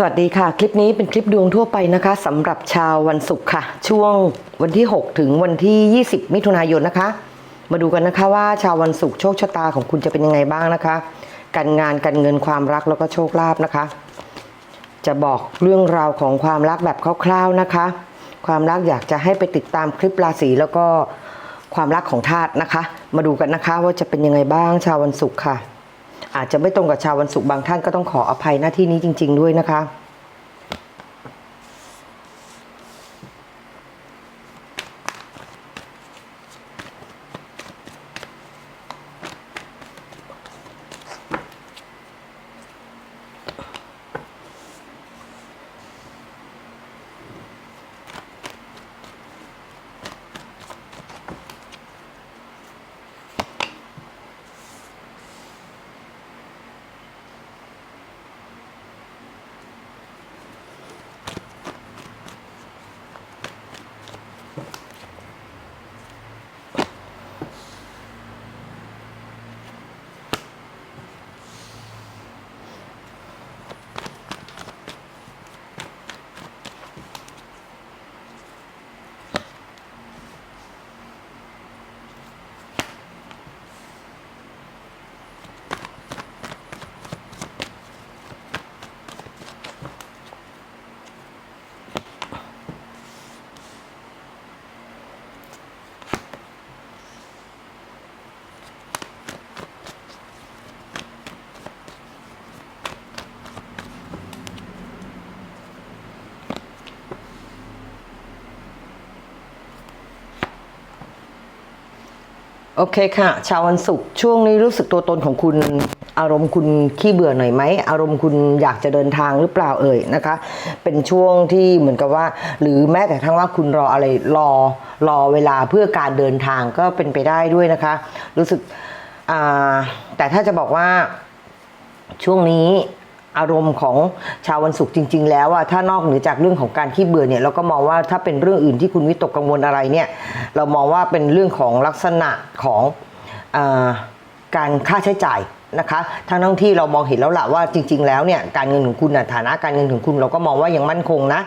สวัสดีค่ะ คลิปนี้เป็นคลิปดวงทั่วไปนะคะสำหรับชาววันศุกร์ค่ะ ช่วงวันที่ 6 ถึงวันที่ 20 มิถุนายนนะคะ มาดูกันนะคะว่าชาววันศุกร์โชคชะตาของคุณจะเป็นยังไงบ้างนะคะ การงานการเงินความรักแล้วก็โชคลาภนะคะ จะบอกเรื่องราวของความรักแบบคร่าวๆนะคะ ความรักอยากจะให้ไปติดตามคลิปราศีแล้วก็ความรักของธาตุนะคะ มาดูกันนะคะว่าจะเป็นยังไงบ้างชาววันศุกร์ค่ะ อาจจะไม่ตรงกับชาววันศุกร์บางท่านก็ต้องขออภัยหน้าที่นี้จริง ๆ ด้วยนะคะ โอเคค่ะ ชาววันศุกร์ช่วงนี้รู้สึกตัวตนของคุณอารมณ์คุณขี้เบื่อหน่อยไหมอารมณ์คุณอยากจะเดินทางหรือเปล่าเอ่ยนะคะ เป็นช่วงที่เหมือนกับว่า หรือแม้แต่ทั้งว่าคุณรออะไรรอรอเวลาเพื่อการเดินทางก็เป็นไปได้ด้วยนะคะ รู้สึกแต่ถ้าจะบอกว่าช่วงนี้ อารมณ์ของชาววันศุกร์จริง ๆ แล้วอะถ้านอกเหนือจากเรื่องของการขี้เบื่อเนี่ยเราก็มองว่าถ้าเป็นเรื่องอื่นที่คุณวิตกกังวลอะไรเนี่ยเรามองว่าเป็นเรื่องของลักษณะของอาการค่าใช้จ่าย นะคะทั้งทั้งที่เรามองเห็นแล้วล่ะว่าจริง ๆ แล้วเนี่ยการเงินของคุณน่ะฐานะการเงินของคุณเราก็มองว่ายังมั่นคงนะ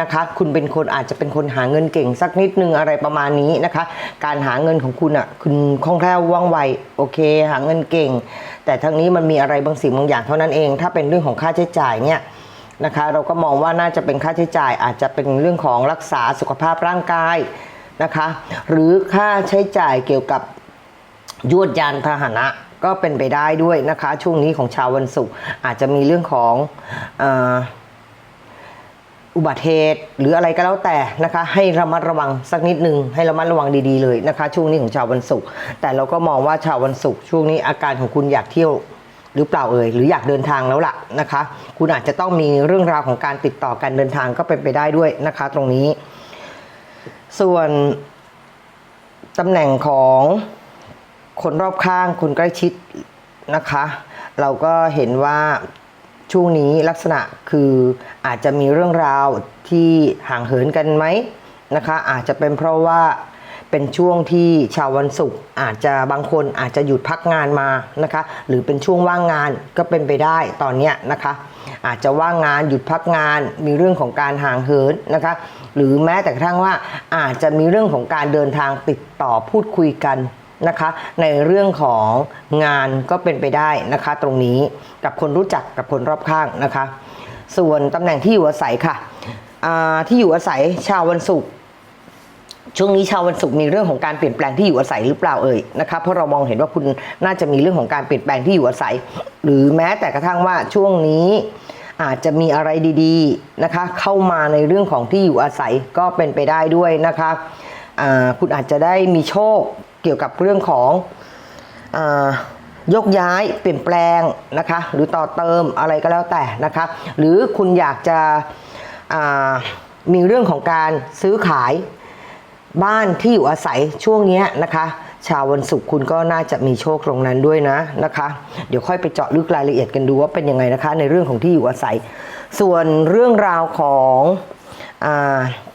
นะคะ คุณเป็นคนอาจจะเป็นคนหาเงินเก่งสักนิดนึงอะไรประมาณนี้นะคะ การหาเงินของคุณอะคุณคล่องแคล่วว่องไวโอเค หาเงินเก่ง แต่ทั้งนี้มันมีอะไรบางสิ่งบางอย่างเท่านั้นเอง ถ้าเป็นเรื่องของค่าใช้จ่ายเนี่ยนะคะเราก็มองว่าน่าจะเป็นค่าใช้จ่าย อาจจะเป็นเรื่องของรักษาสุขภาพร่างกายนะคะ หรือค่าใช้จ่ายเกี่ยวกับยวดยานพาหนะ ก็เป็นไปได้ด้วยนะคะ ช่วงนี้ของชาววันศุกร์อาจจะมีเรื่องของอุบัติเหตุหรืออะไรก็แล้วแต่นะคะ ให้ระมัดระวังสักนิดหนึ่งให้ระมัดระวังดีๆเลยนะคะ ช่วงนี้ของชาววันศุกร์แต่เราก็มองว่าชาววันศุกร์ช่วงนี้อาการของคุณอยากเที่ยวหรือเปล่าเอ่ยหรืออยากเดินทางแล้วล่ะนะคะ คุณอาจจะต้องมีเรื่องราวของการติดต่อการเดินทางก็เป็นไปได้ด้วยนะคะ ตรงนี้ ส่วนตำแหน่งของ คนรอบข้างคนใกล้ชิดนะคะ เราก็เห็นว่าช่วงนี้ลักษณะคืออาจจะมีเรื่องราวที่ห่างเหินกันไหมนะคะ อาจจะเป็นเพราะว่าเป็นช่วงที่ชาววันศุกร์อาจจะบางคนอาจจะหยุดพักงานมานะคะ หรือเป็นช่วงว่างงานก็เป็นไปได้ตอนนี้นะคะ อาจจะว่างงานหยุดพักงานมีเรื่องของการห่างเหินนะคะ หรือแม้แต่กระทั่งว่าอาจจะมีเรื่องของการเดินทางติดต่อพูดคุยกัน นะคะ ในเรื่องของงานก็เป็นไปได้นะคะ ตรงนี้กับคนรู้จักกับคนรอบข้างนะคะ ส่วนตำแหน่งที่อยู่อาศัยค่ะที่อยู่อาศัยชาววันศุกร์ช่วงนี้ชาววันศุกร์มีเรื่องของการเปลี่ยนแปลงที่อยู่อาศัยหรือเปล่าเอ่ยนะคะเพราะเรามองเห็นว่าคุณน่าจะมีเรื่องของการเปลี่ยนแปลงที่อยู่อาศัย หรือแม้แต่กระทั่งว่าช่วงนี้อาจจะมีอะไรดีๆนะคะ เข้ามาในเรื่องของที่อยู่อาศัยก็เป็นไปได้ด้วยนะคะคุณอาจจะได้มีโชค เกี่ยวกับเรื่องของอยกย้ายเปลี่ยนแปลงนะคะ หรือต่อเติมอะไรก็แล้วแต่นะคะ หรือคุณอยากจะมีเรื่องของการซื้อขายบ้านที่อยู่อาศัยช่วงนี้นะคะ ชาววันศุกร์คุณก็น่าจะมีโชคตรงนั้นด้วยนะนะคะ เดี๋ยวค่อยไปเจาะลึกรายละเอียดกันดูว่าเป็นยังไงนะคะ ในเรื่องของที่อยู่อาศัย ส่วนเรื่องราวของ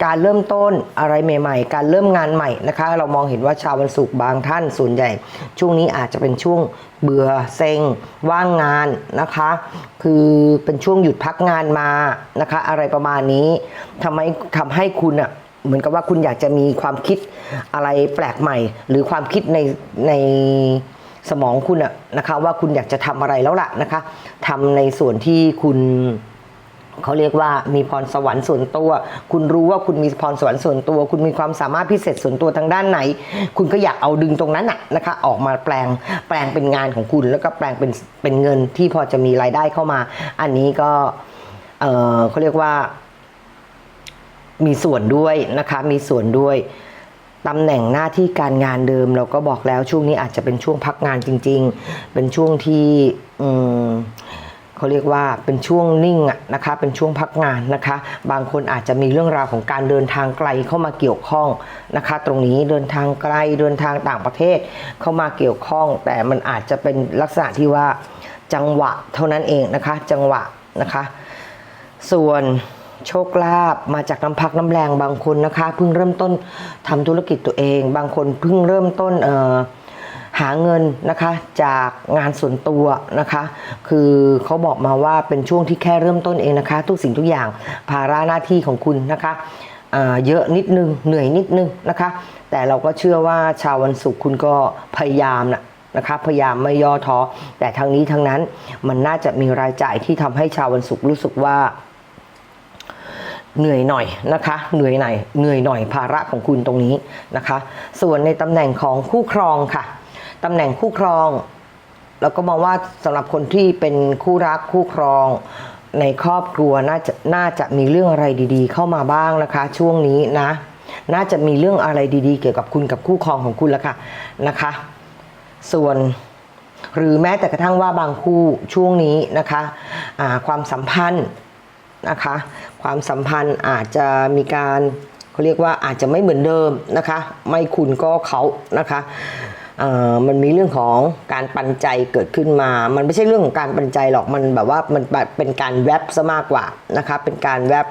การเริ่มต้นอะไรใหม่ๆ การเริ่มงานใหม่นะคะ เรามองเห็นว่าชาววันศุกร์บางท่านส่วนใหญ่ ช่วงนี้อาจจะเป็นช่วงเบื่อเซ็ง ว่างงานนะคะ คือเป็นช่วงหยุดพักงานมานะคะ อะไรประมาณนี้ทำให้ทำให้คุณอะเหมือนกับว่าคุณอยากจะมีความคิดอะไรแปลกใหม่ หรือความคิดในในสมองคุณอะนะคะ ว่าคุณอยากจะทำอะไรแล้วล่ะนะคะทำในส่วนที่คุณ เขาเรียกว่ามีพรสวรรค์ส่วนตัว คุณรู้ว่าคุณมีพรสวรรค์ส่วนตัว คุณมีความสามารถพิเศษส่วนตัวทางด้านไหน คุณก็อยากเอาดึงตรงนั้นอะนะคะ ออกมาแปลงแปลงเป็นงานของคุณ แล้วก็แปลงเป็นเป็นเงินที่พอจะมีรายได้เข้ามา อันนี้ก็เออเขาเรียกว่า มีส่วนด้วยนะคะ มีส่วนด้วยตำแหน่งหน้าที่การงานเดิมเราก็บอกแล้วช่วงนี้อาจจะเป็นช่วงพักงานจริง ๆ เป็นช่วงที่อืม เขาเรียกว่าเป็นช่วงนิ่งนะคะ เป็นช่วงพักงานนะคะ บางคนอาจจะมีเรื่องราวของการเดินทางไกลเข้ามาเกี่ยวข้องนะคะ ตรงนี้เดินทางไกลเดินทางต่างประเทศเข้ามาเกี่ยวข้อง แต่มันอาจจะเป็นลักษณะที่ว่าจังหวะเท่านั้นเองนะคะ จังหวะนะคะ ส่วนโชคลาภมาจากน้ำพักน้ำแรงบางคนนะคะ เพิ่งเริ่มต้นทำธุรกิจตัวเอง บางคนเพิ่งเริ่มต้นเอ่อ หาเงินนะคะจากงานส่วนตัวนะคะ คือเขาบอกมาว่าเป็นช่วงที่แค่เริ่มต้นเองนะคะ ทุกสิ่งทุกอย่างภาระหน้าที่ของคุณนะคะเยอะนิดนึงเหนื่อยนิดนึงนะคะ แต่เราก็เชื่อว่าชาววันศุกร์คุณก็พยายามนะนะคะพยายามไม่ย่อท้อแต่ทางนี้ทั้งนั้นมันน่าจะมีรายจ่ายที่ทำให้ชาววันศุกร์รู้สึกว่าเหนื่อยหน่อยนะคะเหนื่อยหน่อยเหนื่อยหน่อยภาระของคุณตรงนี้นะคะ ส่วนในตำแหน่งของคู่ครองค่ะ ตำแหน่งคู่ครอง แล้วก็มองว่าสำหรับคนที่เป็นคู่รักคู่ครองในครอบครัวน่าจะน่าจะมีเรื่องอะไรดีๆ เข้ามาบ้างนะคะ ช่วงนี้นะ น่าจะมีเรื่องอะไรดีๆ เกี่ยวกับคุณกับคู่ครองของคุณแล้วค่ะนะคะ ส่วนหรือแม้แต่กระทั่งว่าบางคู่ช่วงนี้นะคะความสัมพันธ์นะคะ ความสัมพันธ์อาจจะมีการเขาเรียกว่าอาจจะไม่เหมือนเดิมนะคะ ไม่คุณก็เขานะคะ มันมีเรื่องของการปันใจเกิดขึ้นมา มันไม่ใช่เรื่องของการปันใจหรอก มันแบบว่ามันเป็นการแวบซะมากกว่านะคะเป็นการแวบ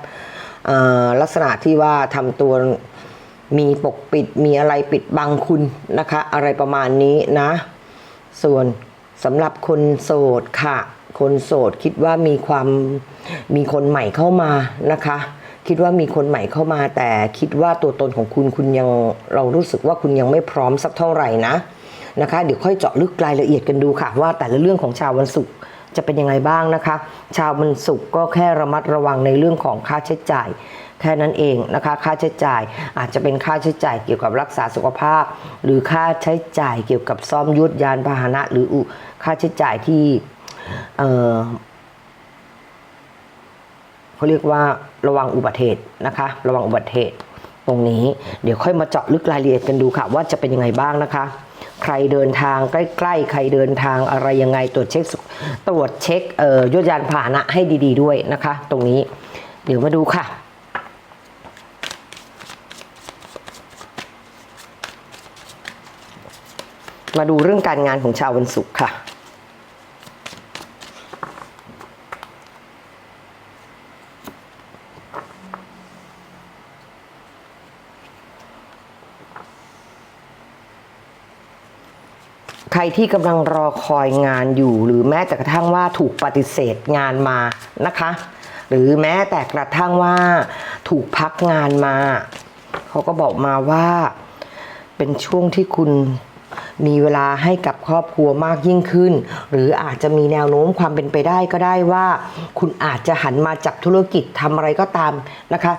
ลักษณะที่ว่าทำตัวมีปกปิดมีอะไรปิดบังคุณนะคะ อะไรประมาณนี้นะ ส่วนสำหรับคนโสดค่ะ คนโสดคิดว่ามีความมีคนใหม่เข้ามานะคะ คิดว่ามีคนใหม่เข้ามา แต่คิดว่าตัวตนของคุณคุณยังเรารู้สึกว่าคุณยังไม่พร้อมสักเท่าไหร่นะนะคะ เดี๋ยวค่อยเจาะลึกรายละเอียดกันดูค่ะ ว่าแต่ละเรื่องของชาววันศุกร์จะเป็นยังไงบ้างนะคะ ชาววันศุกร์ก็แค่ระมัดระวังในเรื่องของค่าใช้จ่ายแค่นั้นเองนะคะ ค่าใช้จ่ายอาจจะเป็นค่าใช้จ่ายเกี่ยวกับรักษาสุขภาพ หรือค่าใช้จ่ายเกี่ยวกับซ่อมยุทธยานพาหนะ หรืออุค่าใช้จ่ายที่เอ่อ เขาเรียกว่าระวังอุบัติเหตุนะคะ ระวังอุบัติเหตุตรงนี้ เดี๋ยวค่อยมาเจาะลึกรายละเอียดกันดูค่ะ ว่าจะเป็นยังไงบ้างนะคะ ใครเดินทางใกล้ๆ ใครเดินทางอะไรยังไงตรวจเช็คตรวจเช็คเอ่อยุยานพาหนะให้ดี ๆ ด้วยนะคะ ตรงนี้เดี๋ยวมาดูค่ะมาดูเรื่องการงานของชาววันศุกร์ค่ะ ที่กำลังรอคอยงานอยู่ หรือแม้แต่กระทั่งว่าถูกปฏิเสธงานมานะคะ หรือแม้แต่กระทั่งว่าถูกพักงานมา เขาก็บอกมาว่าเป็นช่วงที่คุณ มีเวลาให้กับครอบครัวมากยิ่งขึ้น หรืออาจจะมีแนวโน้มความเป็นไปได้ก็ได้ว่า คุณอาจจะหันมาจับธุรกิจทำอะไรก็ตามนะคะ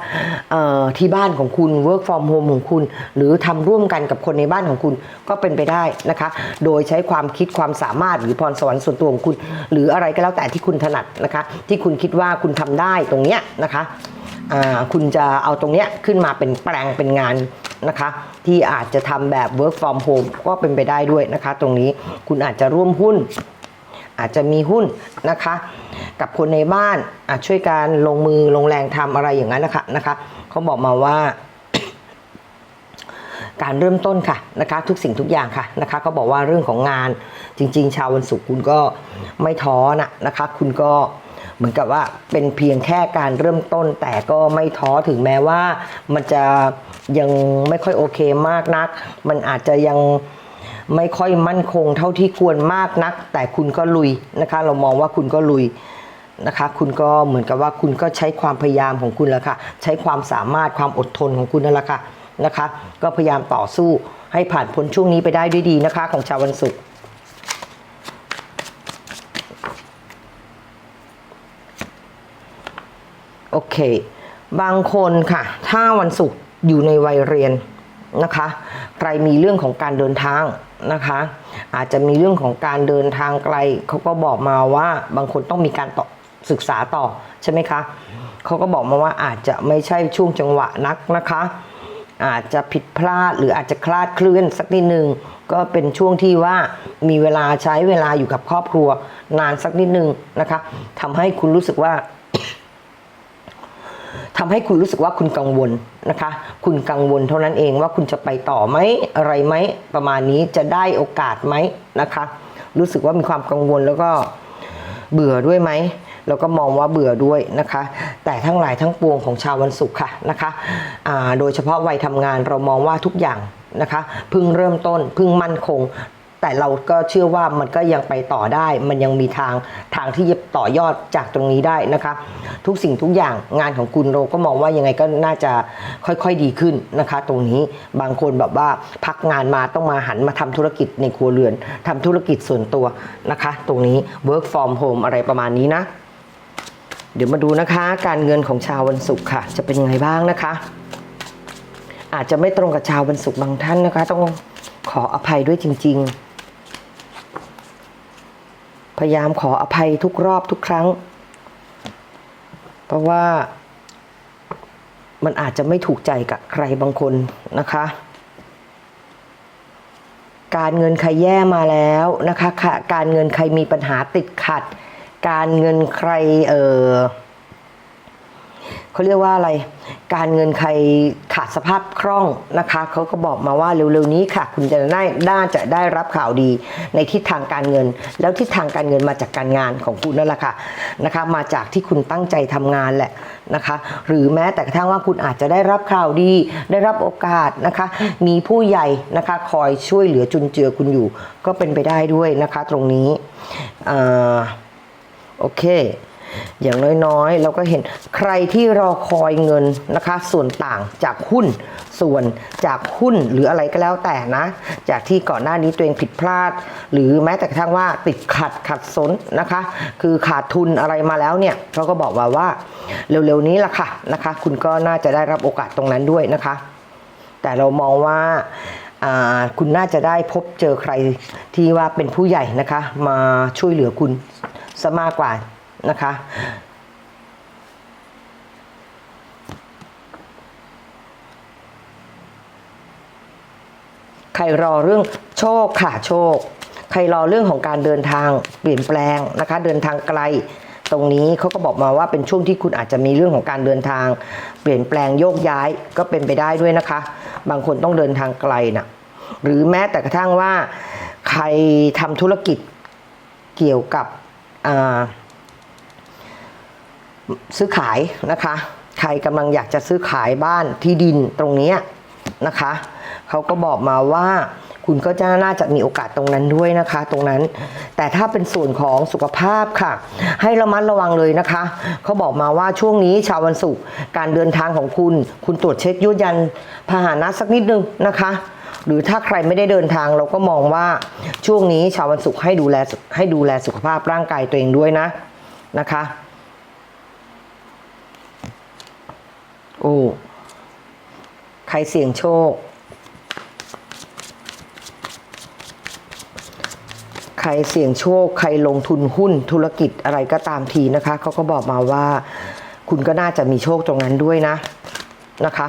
ที่บ้านของคุณ work from home ของคุณ หรือทำร่วมกันกับคนในบ้านของคุณก็เป็นไปได้นะคะ โดยใช้ความคิดความสามารถหรือพรสวรรค์ส่วนตัวของคุณ หรืออะไรก็แล้วแต่ที่คุณถนัดนะคะ ที่คุณคิดว่าคุณทำได้ตรงเนี้ยนะคะคุณจะเอาตรงเนี้ยขึ้นมาเป็นแปลงเป็นงาน นะคะ ที่อาจจะทำแบบ work from home ก็เป็นไปได้ด้วยนะคะ ตรงนี้คุณอาจจะร่วมหุ้น อาจจะมีหุ้นนะคะ กับคนในบ้านอาจช่วยการลงมือลงแรงทำอะไรอย่างนั้นนะคะนะคะเขาบอกมาว่าการเริ่มต้นค่ะนะคะทุกสิ่งทุกอย่างค่ะนะคะก็บอกว่าเรื่องของงานจริง ๆ ชาววันศุกร์คุณก็ไม่ท้อนะนะคะ คุณก็ เหมือนกับว่าเป็นเพียงแค่การเริ่มต้น แต่ก็ไม่ท้อถึงแม้ว่า มันจะยังไม่ค่อยโอเคมากนัก มันอาจจะยังไม่ค่อยมั่นคงเท่าที่ควรมากนัก แต่คุณก็ลุยนะคะ เรามองว่าคุณก็ลุยนะคะคุณก็เหมือนกับว่าคุณก็ใช้ความพยายามของคุณแล้วค่ะ ใช้ความสามารถความอดทนของคุณนั่นแหละค่ะนะคะ ก็พยายามต่อสู้ให้ผ่านพ้นช่วงนี้ไปได้ด้วยดีนะคะ ของชาววันศุกร์ เค บางคนค่ะ ถ้าวันศุกร์อยู่ในวัยเรียนนะคะ ใครมีเรื่องของการเดินทางนะคะ อาจจะมีเรื่องของการเดินทางไกลเขาก็บอกมาว่าบางคนต้องมีการต่อศึกษาต่อใช่ไหมคะเขาก็บอกมาว่าอาจจะไม่ใช่ช่วงจังหวะนักนะคะ อาจจะผิดพลาดหรืออาจจะคลาดเคลื่อนสักนิดนึงก็เป็นช่วงที่ว่ามีเวลาใช้เวลาอยู่กับครอบครัวนานสักนิดนึงนะคะทำให้คุณรู้สึกว่า ทำให้คุณรู้สึกว่าคุณกังวลนะคะ คุณกังวลเท่านั้นเองว่าคุณจะไปต่อไหมอะไรไหมประมาณนี้จะได้โอกาสไหมนะคะ รู้สึกว่ามีความกังวลแล้วก็เบื่อด้วยไหมแล้วก็มองว่าเบื่อด้วยนะคะ แต่ทั้งหลายทั้งปวงของชาววันศุกร์ค่ะนะคะโดยเฉพาะวัยทำงานเรามองว่าทุกอย่างนะคะเพิ่งเริ่มต้นเพิ่งมั่นคง แต่เราก็เชื่อว่ามันก็ยังไปต่อได้ มันยังมีทางทางที่จะต่อยอดจากตรงนี้ได้นะคะ ทุกสิ่งทุกอย่างงานของคุณเราก็มองว่ายังไงก็น่าจะค่อยๆดีขึ้นนะคะ ตรงนี้บางคนแบบว่าพักงานมาต้องมาหันมาทำธุรกิจในครัวเรือนทำธุรกิจส่วนตัวนะคะ ตรงนี้ work from home อะไรประมาณนี้นะ เดี๋ยวมาดูนะคะ การเงินของชาววันศุกร์ค่ะ จะเป็นยังไงบ้างนะคะ อาจจะไม่ตรงกับชาววันศุกร์บางท่านนะคะ ต้องขออภัยด้วยจริง ๆ พยายามขออภัยทุกรอบทุกครั้ง เพราะว่ามันอาจจะไม่ถูกใจกับใครบางคนนะคะ การเงินใครแย่มาแล้วนะคะค่ะการเงินใครมีปัญหาติดขัด การเงินใครเออ เขาเรียกว่าอะไร การเงินใครขาดสภาพคล่องนะคะเขาก็บอกมาว่าเร็วๆนี้ค่ะ คุณจะได้น่าจะได้รับข่าวดีในทิศทางการเงิน แล้วทิศทางการเงินมาจากการงานของคุณนั่นแหละค่ะนะคะ มาจากที่คุณตั้งใจทำงานแหละนะคะ หรือแม้แต่กระทั่งว่าคุณอาจจะได้รับข่าวดี ได้รับโอกาสนะคะ มีผู้ใหญ่นะคะคอยช่วยเหลือจุนเจือคุณอยู่ ก็เป็นไปได้ด้วยนะคะ ตรงนี้อ่าโอเค อย่างน้อยๆ เราก็เห็นใครที่รอคอยเงินนะคะ ส่วนต่างจากหุ้น ส่วนจากหุ้นหรืออะไรก็แล้วแต่นะ จากที่ก่อนหน้านี้ตัวเองผิดพลาด หรือแม้แต่กระทั่งว่าติดขัดขัดสนนะคะ คือขาดทุนอะไรมาแล้วเนี่ยเขาก็บอกว่าว่าเร็วๆนี้ละค่ะนะคะ คุณก็น่าจะได้รับโอกาสตรงนั้นด้วยนะคะ แต่เรามองว่าอ่าคุณน่าจะได้พบเจอใครที่ว่าเป็นผู้ใหญ่นะคะ มาช่วยเหลือคุณซะมากกว่า นะคะ ใครรอเรื่องโชคค่ะโชค ใครรอเรื่องของการเดินทางเปลี่ยนแปลงนะคะ เดินทางไกลตรงนี้เขาก็บอกมาว่าเป็นช่วงที่คุณอาจจะมีเรื่องของการเดินทาง เปลี่ยนแปลงโยกย้ายก็เป็นไปได้ด้วยนะคะ บางคนต้องเดินทางไกลนะหรือแม้แต่กระทั่งว่า ใครทำธุรกิจเกี่ยวกับอ่า ซื้อขายนะคะ ใครกำลังอยากจะซื้อขายบ้านที่ดินตรงนี้นะคะเขาก็บอกมาว่าคุณก็จะน่าจะมีโอกาสตรงนั้นด้วยนะคะ ตรงนั้น แต่ถ้าเป็นส่วนของสุขภาพค่ะ ให้ระมัดระวังเลยนะคะเขาบอกมาว่าช่วงนี้ชาววันศุกร์การเดินทางของคุณ คุณตรวจเช็คยุยันพาหนะสักนิดนึงนะคะหรือถ้าใครไม่ได้เดินทางเราก็มองว่าช่วงนี้ชาววันศุกร์ให้ดูแลให้ดูแลสุขภาพร่างกายตัวเองด้วยนะนะคะ โอ้ใครเสี่ยงโชค ใครเสี่ยงโชค ใครลงทุนหุ้นธุรกิจอะไรก็ตามทีนะคะ เขาก็บอกมาว่า คุณก็น่าจะมีโชคตรงนั้นด้วยนะนะคะ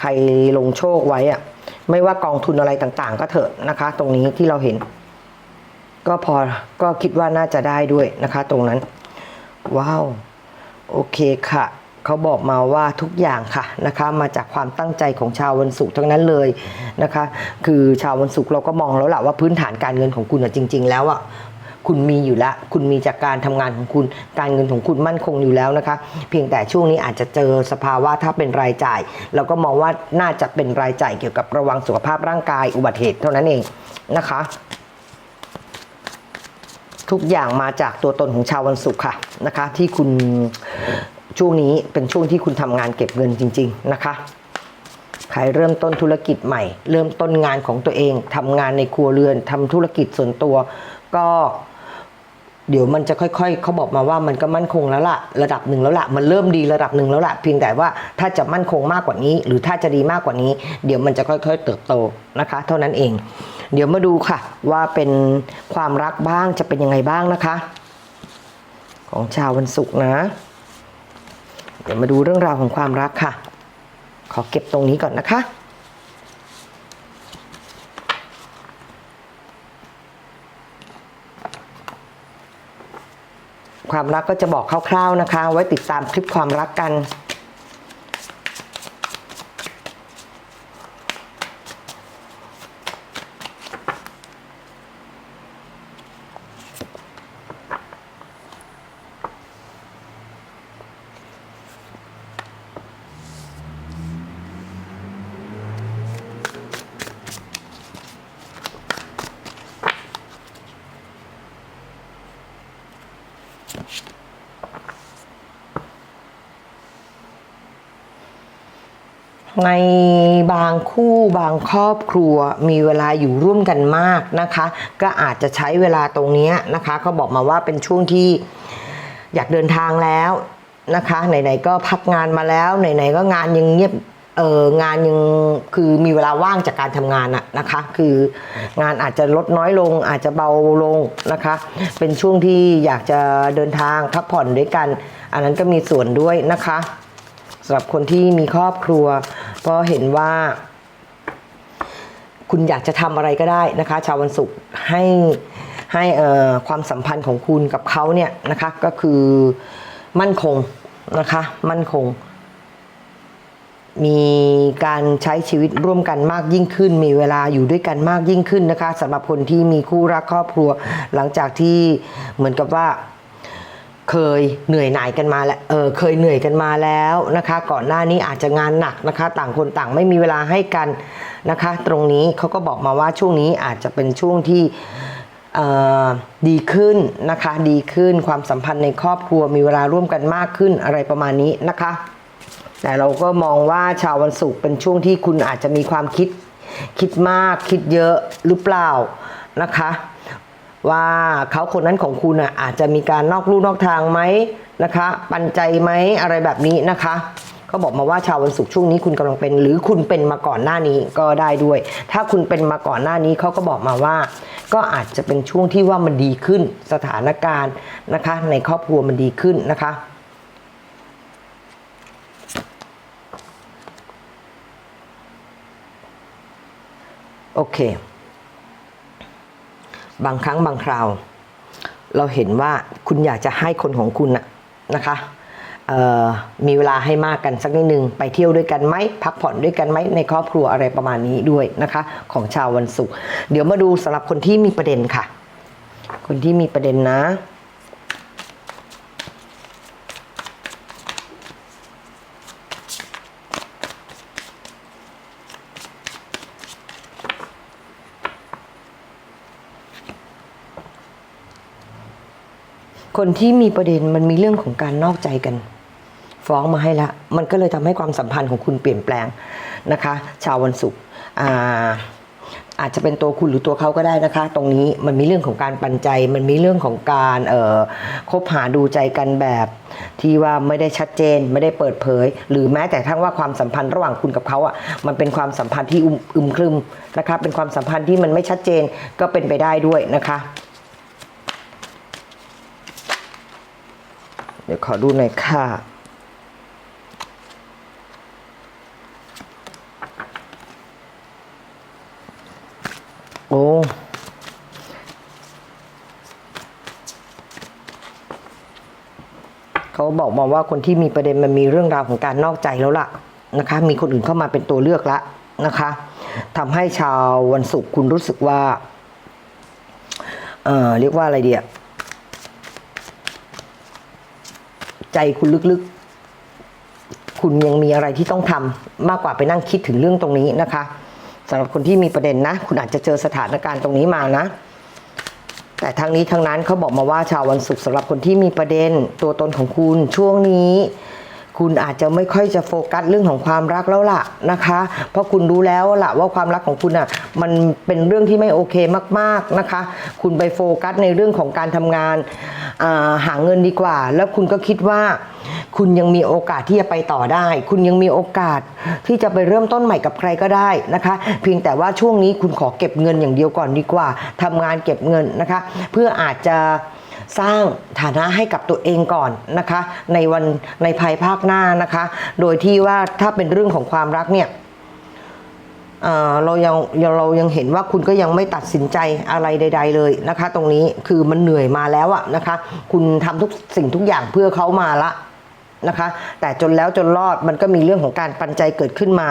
ใครลงโชคไว้อะไม่ว่ากองทุนอะไรต่างๆ ก็เถอะนะคะ ตรงนี้ที่เราเห็น ก็พอก็คิดว่าน่าจะได้ด้วยนะคะ ตรงนั้น ว้าว โอเคค่ะ เขาบอกมาว่าทุกอย่างค่ะนะคะ มาจากความตั้งใจของชาววันศุกร์ทั้งนั้นเลยนะคะ คือชาววันศุกร์เราก็มองแล้วแหละว่าพื้นฐานการเงินของคุณอะจริง ๆ แล้วอะคุณมีอยู่แล้ว คุณมีจากการทำงานของคุณ การเงินของคุณมั่นคงอยู่แล้วนะคะ เพียงแต่ช่วงนี้อาจจะเจอสภาวะถ้าเป็นรายจ่าย เราก็มองว่าน่าจะเป็นรายจ่ายเกี่ยวกับระวังสุขภาพร่างกายอุบัติเหตุเท่านั้นเองนะคะ ทุกอย่างมาจากตัวตนของชาววันศุกร์ค่ะนะคะ ที่คุณ ช่วงนี้เป็นช่วงที่คุณทำงานเก็บเงินจริง ๆ นะคะ ใครเริ่มต้นธุรกิจใหม่ เริ่มต้นงานของตัวเองทำงานในครัวเรือนทำธุรกิจส่วนตัว ก็ เดี๋ยวมันจะค่อยๆ เขาบอกมาว่ามันก็มั่นคงแล้วล่ะ ระดับหนึ่งแล้วล่ะ มันเริ่มดีระดับหนึ่งแล้วล่ะ เพียงแต่ว่าถ้าจะมั่นคงมากกว่านี้ หรือถ้าจะดีมากกว่านี้ เดี๋ยวมันจะค่อย ๆ เติบโตนะคะ เท่านั้นเอง เดี๋ยวมาดูค่ะ ว่าเป็นความรักบ้างจะเป็นยังไงบ้างนะคะ ของชาววันศุกร์นะ เดี๋ยวมาดูเรื่องราวของความรักค่ะ ขอเก็บตรงนี้ก่อนนะคะ ความรักก็จะบอกคร่าวๆนะคะ ไว้ติดตามคลิปความรักกัน ในบางคู่บางครอบครัวมีเวลาอยู่ร่วมกันมากนะคะ ก็อาจจะใช้เวลาตรงนี้นะคะเขาบอกมาว่าเป็นช่วงที่อยากเดินทางแล้วนะคะไหนๆก็พักงานมาแล้วไหนๆก็งานยังเงียบเอองานยังคือมีเวลาว่างจากการทำงานอะนะคะ คืองานอาจจะลดน้อยลง อาจจะเบาลงนะคะ เป็นช่วงที่อยากจะเดินทางพักผ่อนด้วยกัน อันนั้นก็มีส่วนด้วยนะคะ สำหรับคนที่มีครอบครัวเพราะเห็นว่า คุณอยากจะทำอะไรก็ได้นะคะ ชาววันศุกร์ให้ให้ความสัมพันธ์ของคุณกับเขาเนี่ยนะคะ ก็คือมั่นคงนะคะ มั่นคง มีการใช้ชีวิตร่วมกันมากยิ่งขึ้น มีเวลาอยู่ด้วยกันมากยิ่งขึ้นนะคะสำหรับคนที่มีคู่รักครอบครัว หลังจากที่เหมือนกับว่า เคยเหนื่อยหน่ายกันมาแล้วเออเคยเหนื่อยกันมาแล้วนะคะ ก่อนหน้านี้อาจจะงานหนักนะคะ ต่างคนต่างไม่มีเวลาให้กันนะคะ ตรงนี้เขาก็บอกมาว่าช่วงนี้อาจจะเป็นช่วงที่ดีขึ้นนะคะ ดีขึ้นความสัมพันธ์ในครอบครัวมีเวลาร่วมกันมากขึ้นอะไรประมาณนี้นะคะ แต่เราก็มองว่าชาววันศุกร์เป็นช่วงที่คุณอาจจะมีความคิดคิดมากคิดเยอะหรือเปล่านะคะ ว่าเขาคนนั้นของคุณอะอาจจะมีการนอกลู่นอกทางไหมนะคะ ปันใจไหมอะไรแบบนี้นะคะเขาบอกมาว่าชาววันศุกร์ช่วงนี้คุณกำลังเป็น หรือคุณเป็นมาก่อนหน้านี้ก็ได้ด้วย ถ้าคุณเป็นมาก่อนหน้านี้เขาก็บอกมาว่า ก็อาจจะเป็นช่วงที่ว่ามันดีขึ้นสถานการณ์นะคะ ในครอบครัวมันดีขึ้นนะคะโอเค บางครั้งบางคราว เราเห็นว่าคุณอยากจะให้คนของคุณนะนะคะมีเวลาให้มากกันสักนิดนึง ไปเที่ยวด้วยกันไหมพักผ่อนด้วยกันไหมในครอบครัวอะไรประมาณนี้ด้วยนะคะ ของชาววันศุกร์เดี๋ยวมาดูสำหรับคนที่มีประเด็นค่ะ คนที่มีประเด็นนะ คนที่มีประเด็นมันมีเรื่องของการนอกใจกัน ฟ้องมาให้ละ มันก็เลยทำให้ความสัมพันธ์ของคุณเปลี่ยนแปลงนะคะ ชาววันศุกร์อาจจะเป็นตัวคุณหรือตัวเขาก็ได้นะคะ ตรงนี้มันมีเรื่องของการปันใจ มันมีเรื่องของการเอ่อคบหาดูใจกันแบบ ที่ว่าไม่ได้ชัดเจน ไม่ได้เปิดเผย หรือแม้แต่ทั้งว่าความสัมพันธ์ระหว่างคุณกับเขาอะมันเป็นความสัมพันธ์ที่อึมอึมครึมนะคะเป็นความสัมพันธ์ที่มันไม่ชัดเจนก็เป็นไปได้ด้วยนะคะ ดี๋ยวขอดูหน่อยค่ะ โอ้เขาบอกมาว่าคนที่มีประเด็นมันมีเรื่องราวของการนอกใจแล้วล่ะนะคะ มีคนอื่นเข้ามาเป็นตัวเลือกละนะคะทำให้ชาววันศุกร์คุณรู้สึกว่า เอ่อ เรียกว่าอะไรเดีย ใจคุณลึกๆ คุณยังมีอะไรที่ต้องทำมากกว่าไปนั่งคิดถึงเรื่องตรงนี้นะคะสำหรับคนที่มีประเด็นนะ คุณอาจจะเจอสถานการณ์ตรงนี้มานะ แต่ทั้งนี้ทั้งนั้นเขาบอกมาว่าชาววันศุกร์สำหรับคนที่มีประเด็นตัวตนของคุณช่วงนี้ คุณอาจจะไม่ค่อยจะโฟกัสเรื่องของความรักแล้วล่ะนะคะ เพราะคุณรู้แล้วล่ะว่าความรักของคุณอะมันเป็นเรื่องที่ไม่โอเคมากๆนะคะ คุณไปโฟกัสในเรื่องของการทำงานาหาเงินดีกว่า แล้วคุณก็คิดว่า คุณยังมีโอกาสที่จะไปต่อได้ คุณยังมีโอกาสที่จะไปเริ่มต้นใหม่กับใครก็ได้นะคะ เพียงแต่ว่าช่วงนี้คุณขอเก็บเงินอย่างเดียวก่อนดีกว่าทำงานเก็บเงินนะคะ เพื่ออาจจะ สร้างฐานะให้กับตัวเองก่อนนะคะ ในวันในภายภาคหน้านะคะ โดยที่ว่าถ้าเป็นเรื่องของความรักเนี่ยเอ่อเรายังเรายังเห็นว่าคุณก็ยังไม่ตัดสินใจอะไรใด ๆ เลยนะคะ ตรงนี้คือมันเหนื่อยมาแล้วอะนะคะ คุณทำทุกสิ่งทุกอย่างเพื่อเขามาละนะคะ แต่จนแล้วจนรอดมันก็มีเรื่องของการปันใจเกิดขึ้นมา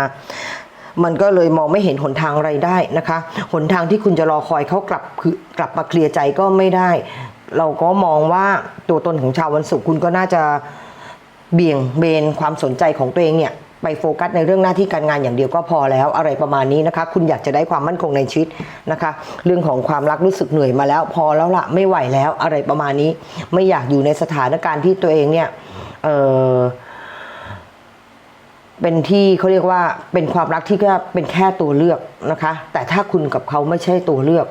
มันก็เลยมองไม่เห็นหนทางอะไรได้นะคะ หนทางที่คุณจะรอคอยเขากลับคือกลับมาเคลียร์ใจก็ไม่ได้ เราก็มองว่าตัวตนของชาววันศุกร์คุณก็น่าจะเบี่ยงเบนความสนใจของตัวเองเนี่ยไปโฟกัสในเรื่องหน้าที่การงานอย่างเดียวก็พอแล้วอะไรประมาณนี้นะคะ คุณอยากจะได้ความมั่นคงในชีวิตนะคะ เรื่องของความรักรู้สึกเหนื่อยมาแล้ว พอแล้วละไม่ไหวแล้วอะไรประมาณนี้ ไม่อยากอยู่ในสถานการณ์ที่ตัวเองเนี่ยเออเป็นที่เขาเรียกว่าเป็นความรักที่ก็เป็นแค่ตัวเลือกนะคะ แต่ถ้าคุณกับเขาไม่ใช่ตัวเลือก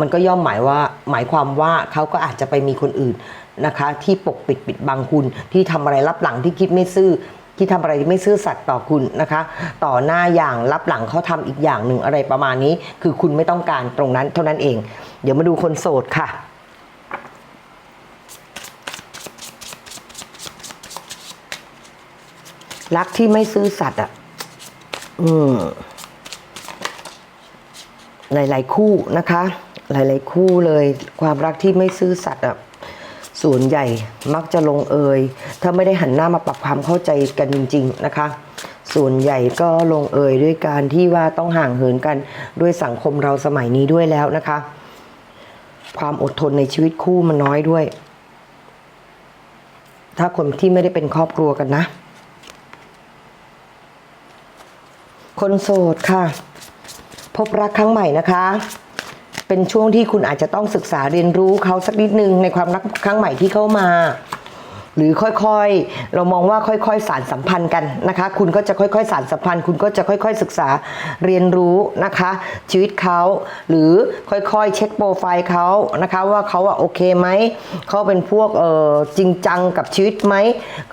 มันก็ย่อมหมายว่าหมายความว่าเขาก็อาจจะไปมีคนอื่นนะคะ ที่ปกปิดปิดบังคุณที่ทำอะไรรับหลังที่คิดไม่ซื่อที่ทำอะไรที่ไม่ซื่อสัตย์ต่อคุณนะคะ ต่อหน้าอย่างรับหลังเขาทำอีกอย่างหนึ่งอะไรประมาณนี้ คือคุณไม่ต้องการตรงนั้นเท่านั้นเอง เดี๋ยวมาดูคนโสดค่ะรักที่ไม่ซื่อสัตย์อะ อืม หลาย ๆ คู่นะคะ หลาย ๆ คู่เลยความรักที่ไม่ซื่อสัตย์อะส่วนใหญ่มักจะลงเอยถ้าไม่ได้หันหน้ามาปรับความเข้าใจกันจริง ๆ นะคะ ส่วนใหญ่ก็ลงเอยด้วยการที่ว่าต้องห่างเหินกันด้วยสังคมเราสมัยนี้ด้วยแล้วนะคะ ความอดทนในชีวิตคู่มันน้อยด้วย ถ้าคนที่ไม่ได้เป็นครอบครัวกันนะ คนโสดค่ะ พบรักครั้งใหม่นะคะ เป็นช่วงที่คุณอาจจะต้องศึกษาเรียนรู้เขาสักนิดนึงในความรักครั้งใหม่ที่เข้ามา หรือค่อยๆ เรามองว่าค่อยๆ สารสัมพันธ์กันนะคะ คุณก็จะค่อยๆ สารสัมพันธ์ คุณก็จะค่อยๆ ศึกษาเรียนรู้นะคะ ชีวิตเขาหรือค่อยๆ เช็คโปรไฟล์เขานะคะว่าเขาอะโอเคไหมเขาเป็นพวกเออจริงจังกับชีวิตไหม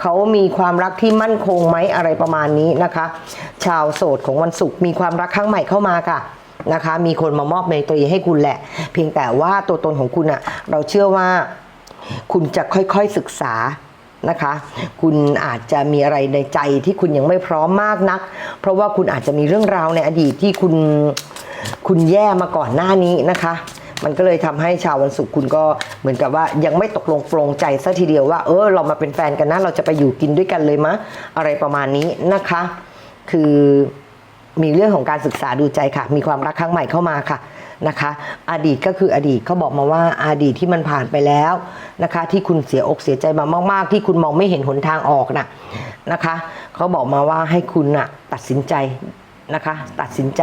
เขามีความรักที่มั่นคงไหมอะไรประมาณนี้นะคะ ชาวโสดของวันศุกร์มีความรักครั้งใหม่เข้ามาค่ะนะคะมีคนมามอบเมตตรีให้คุณแหละ เพียงแต่ว่าตัวตนของคุณอะเราเชื่อว่าคุณจะค่อยๆศึกษา นะคะ คุณอาจจะมีอะไรในใจที่คุณยังไม่พร้อมมากนัก เพราะว่าคุณอาจจะมีเรื่องราวในอดีตที่คุณคุณแย่มาก่อนหน้านี้นะคะ มันก็เลยทำให้ชาววันศุกร์คุณก็เหมือนกับว่ายังไม่ตกลงปรงใจซะทีเดียวว่า เออเรามาเป็นแฟนกันนะเราจะไปอยู่กินด้วยกันเลยมะอะไรประมาณนี้นะคะ คือมีเรื่องของการศึกษาดูใจค่ะ มีความรักครั้งใหม่เข้ามาค่ะ นะคะ อดีตก็คืออดีตเขาบอกมาว่าอดีตที่มันผ่านไปแล้วนะคะ ที่คุณเสียอกเสียใจมามาก ๆ ที่คุณมองไม่เห็นหนทางออกน่ะนะคะเขาบอกมาว่าให้คุณน่ะตัดสินใจนะคะตัดสินใจ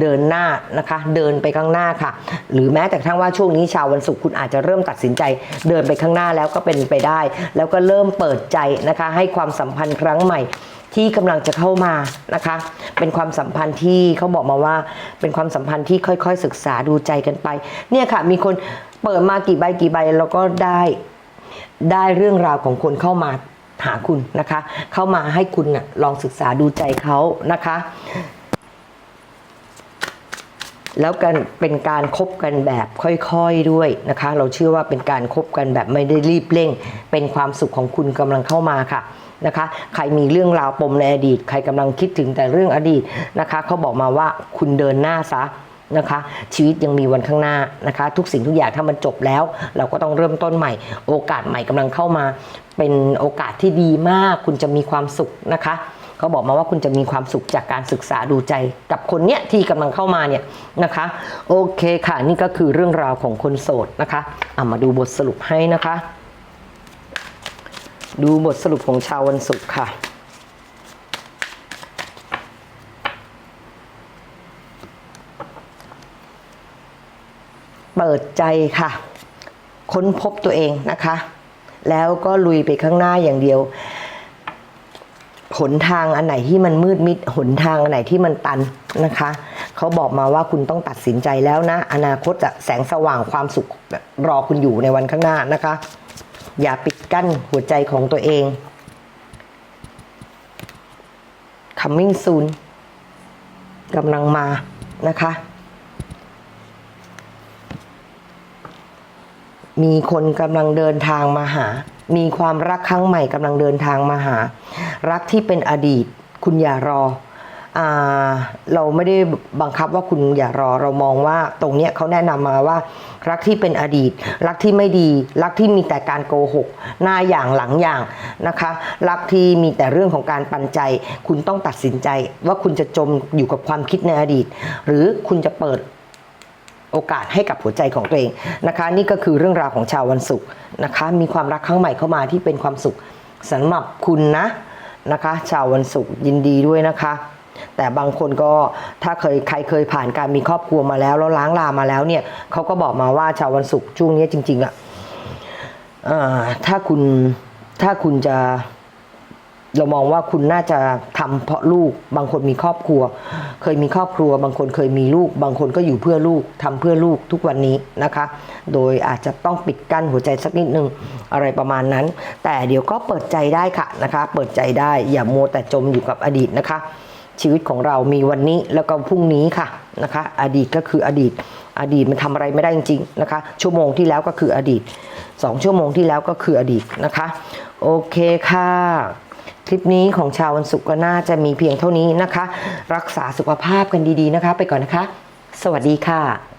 เดินหน้านะคะเดินไปข้างหน้าค่ะ หรือแม้แต่ทั่งว่าช่วงนี้ชาววันศุกร์คุณอาจจะเริ่มตัดสินใจเดินไปข้างหน้าแล้วก็เป็นไปได้ แล้วก็เริ่มเปิดใจนะคะให้ความสัมพันธ์ครั้งใหม่ ที่กำลังจะเข้ามานะคะ เป็นความสัมพันธ์ที่เขาบอกมาว่า เป็นความสัมพันธ์ที่ค่อยๆศึกษาดูใจกันไป เนี่ยค่ะ มีคนเปิดมากี่ใบกี่ใบแล้วก็ได้ได้เรื่องราวของคนเข้ามาหาคุณนะคะ เข้ามาให้คุณน่ะลองศึกษาดูใจเขานะคะ แล้วกันเป็นการคบกันแบบค่อยๆด้วยนะคะ เราเชื่อว่าเป็นการคบกันแบบไม่ได้รีบเร่ง เป็นความสุขของคุณกำลังเข้ามาค่ะ นะคะ ใครมีเรื่องราวปมในอดีต ใครกำลังคิดถึงแต่เรื่องอดีตนะคะเขาบอกมาว่าคุณเดินหน้าซะนะคะ ชีวิตยังมีวันข้างหน้านะคะ ทุกสิ่งทุกอย่างถ้ามันจบแล้ว เราก็ต้องเริ่มต้นใหม่ โอกาสใหม่กำลังเข้ามา เป็นโอกาสที่ดีมาก คุณจะมีความสุขนะคะเขาบอกมาว่าคุณจะมีความสุขจากการศึกษาดูใจ กับคนเนี้ยที่กำลังเข้ามาเนี่ยนะคะ โอเคค่ะ นี่ก็คือเรื่องราวของคนโสดนะคะเอามาดูบทสรุปให้นะคะ ดูบทสรุปของชาววันศุกร์ค่ะ เปิดใจค่ะ ค้นพบตัวเองนะคะ แล้วก็ลุยไปข้างหน้าอย่างเดียว หนทางอันไหนที่มันมืดมิด หนทางอันไหนที่มันตันนะคะเขาบอกมาว่าคุณต้องตัดสินใจแล้วนะ อนาคตจะแสงสว่างความสุขรอคุณอยู่ในวันข้างหน้านะคะ อย่าปิด กั้นหัวใจของตัวเอง coming soon กำลังมานะคะ มีคนกำลังเดินทางมาหา มีความรักครั้งใหม่กำลังเดินทางมาหา รักที่เป็นอดีต คุณอย่ารอ เราไม่ได้บังคับว่าคุณอย่ารอเรามองว่าตรงเนี้ยเขาแนะนำมาว่า รักที่เป็นอดีต รักที่ไม่ดี รักที่มีแต่การโกหก หน้าอย่างหลังอย่างนะคะ รักที่มีแต่เรื่องของการปันใจ คุณต้องตัดสินใจว่าคุณจะจมอยู่กับความคิดในอดีต หรือคุณจะเปิดโอกาสให้กับหัวใจของตัวเองนะคะ นี่ก็คือเรื่องราวของชาววันศุกร์นะคะ มีความรักครั้งใหม่เข้ามาที่เป็นความสุขสำหรับคุณนะนะคะ ชาววันศุกร์ยินดีด้วยนะคะ แต่บางคนก็ถ้าเคยใครเคยผ่านการมีครอบครัวมาแล้วแล้วล้างลามาแล้วเนี่ยเขาก็บอกมาว่าชาววันศุกร์ช่วงนี้จริง ๆอะ่ะถ้าคุณถ้าคุณจะเรามองว่าคุณน่าจะทำเพราะลูก บางคนมีครอบครัว เคยมีครอบครัว บางคนเคยมีลูก บางคนก็อยู่เพื่อลูกทำเพื่อลูกทุกวันนี้นะคะ โดยอาจจะต้องปิดกั้นหัวใจสักนิดนึงอะไรประมาณนั้น แต่เดี๋ยวก็เปิดใจได้ค่ะนะคะ เปิดใจได้อย่ามัวแต่จมอยู่กับอดีตนะคะ ชีวิตของเรามีวันนี้แล้วก็พรุ่งนี้ค่ะนะคะ อดีตก็คืออดีต อดีตมันทำอะไรไม่ได้จริงๆนะคะ ชั่วโมงที่แล้วก็คืออดีตสองชั่วโมงที่แล้วก็คืออดีตนะคะ โอเคค่ะคลิปนี้ของชาววันศุกร์ก็น่าจะมีเพียงเท่านี้นะคะ รักษาสุขภาพกันดีๆนะคะ ไปก่อนนะคะ สวัสดีค่ะ